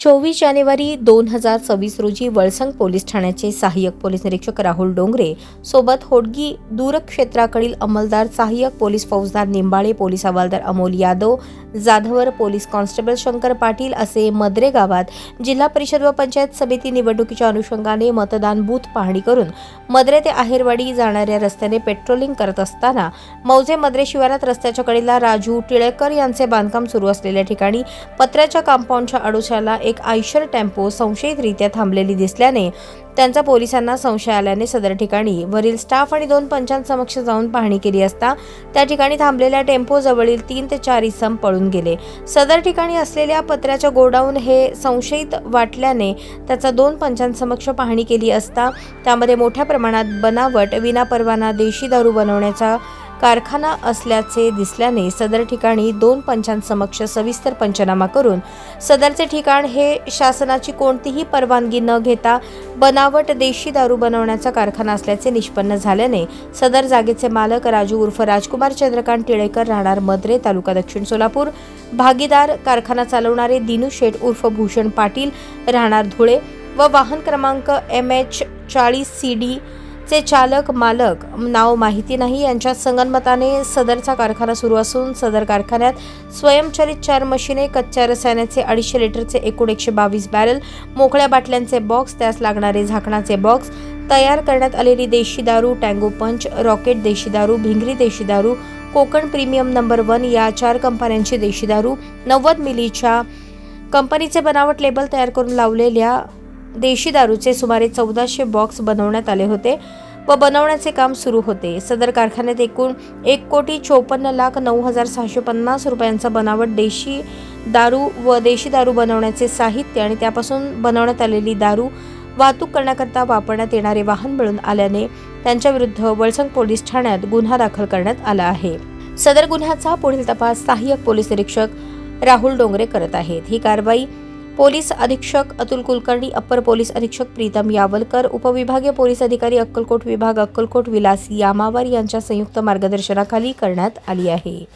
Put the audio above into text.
चोवीस जानेवारी दोन हजार सव्वीस रोजी वळसंग पोलीस ठाण्याचे सहाय्यक पोलीस निरीक्षक राहुल डोंगरे सोबत होडगी दूरक्षेत्राकडील अंमलदार सहाय्यक पोलीस फौजदार निंबाळे पोलीस हवालदार अमोल यादव जाधवर पोलीस कॉन्स्टेबल शंकर पाटील असे मद्रे गावात जिल्हा परिषद व पंचायत समिती निवडणुकीच्या अनुषंगाने मतदान बूथ पाहणी करून मद्रे ते आहेरवाडी जाणाऱ्या रस्त्याने पेट्रोलिंग करत असताना मौजे मद्रे शिवारात रस्त्याच्या कडेला राजू टिळेकर यांचे बांधकाम सुरू असलेल्या ठिकाणी पत्र्याच्या कंपाऊंडच्या अडोशाला एक आयशर टेम्पो संशयितरित्या थांबलेली दिसल्याने त्यांचा पोलिसांना संशय आल्याने सदर ठिकाणी वरील स्टाफ आणि दोन पंचांसमक्ष जाऊन पाहणी केली असता त्या ठिकाणी थांबलेल्या टेम्पो जवळील तीन ते चार इसम पळून गेले. सदर ठिकाणी असलेल्या पत्र्याच्या गोडाऊन हे संशयित वाटल्याने त्याचा दोन पंचांसमक्ष पाहणी केली असता त्यामध्ये मोठ्या प्रमाणात बनावट विनापरवाना देशी दारू बनवण्याचा कारखाना असल्याचे दिसल्याने सदर ठिकाणी दोन पंचांसमक्ष सविस्तर पंचनामा करून सदरचे ठिकाण हे शासनाची कोणतीही परवानगी न घेता बनावट देशी दारू बनवण्याचा कारखाना असल्याचे निष्पन्न झाल्याने सदर जागेचे मालक राजू उर्फ राजकुमार चंद्रकांत टिळेकर राहणार मद्रे तालुका दक्षिण सोलापूर. भागीदार कारखाना चालवणारे दिनू शेठ उर्फ भूषण पाटील राहणार धुळे व वाहन क्रमांक एम एच चाळीस सी डी चे चालक मालक नाव माहिती नाही. यांच्या संगनमताने सदरचा कारखाना सुरू असून सदर कारखान्यात स्वयंचलित चार मशिने कच्च्या रसायनाचे अडीचशे लिटरचे एकूण एकशे बावीस बॅरल मोकळ्या बाटल्यांचे बॉक्स त्यास लागणारे झाकणाचे बॉक्स तयार करण्यात आलेली देशी दारू टँगो पंच रॉकेट देशी दारू भिंगरी देशी दारू कोकण प्रीमियम नंबर वन या चार कंपन्यांची देशी दारू नव्वद मिलीच्या कंपनीचे बनावट लेबल तयार करून लावलेल्या देशी दारूचे सुमारे चौदाशे बॉक्स बनवण्यात आले होते व बनवण्याचे काम सुरू होते. सदर कारखान्यात एकूण एक कोटी चोपन्न लाख नऊ हजार सहाशे पन्नास रुपयांचा बनावट देशी दारू व देशी दारू बनवण्याचे साहित्य आणि त्यापासून बनवण्यात आलेली दारू वाहतूक करण्याकरता वापरण्यात येणारे वाहन मिळून आल्याने त्यांच्याविरुद्ध वळसंग पोलीस ठाण्यात गुन्हा दाखल करण्यात आला आहे. सदर गुन्ह्याचा पुढील तपास सहाय्यक पोलीस निरीक्षक राहुल डोंगरे करत आहेत. ही कारवाई पोलीस अधीक्षक अतुल कुलकर्णी अप्पर पोलीस अधीक्षक प्रीतम यावलकर उपविभागीय पोलीस अधिकारी अक्कलकोट विभाग अक्कलकोट विलास यामावर यांच्या संयुक्त मार्गदर्शनाखाली करण्यात आली आहे.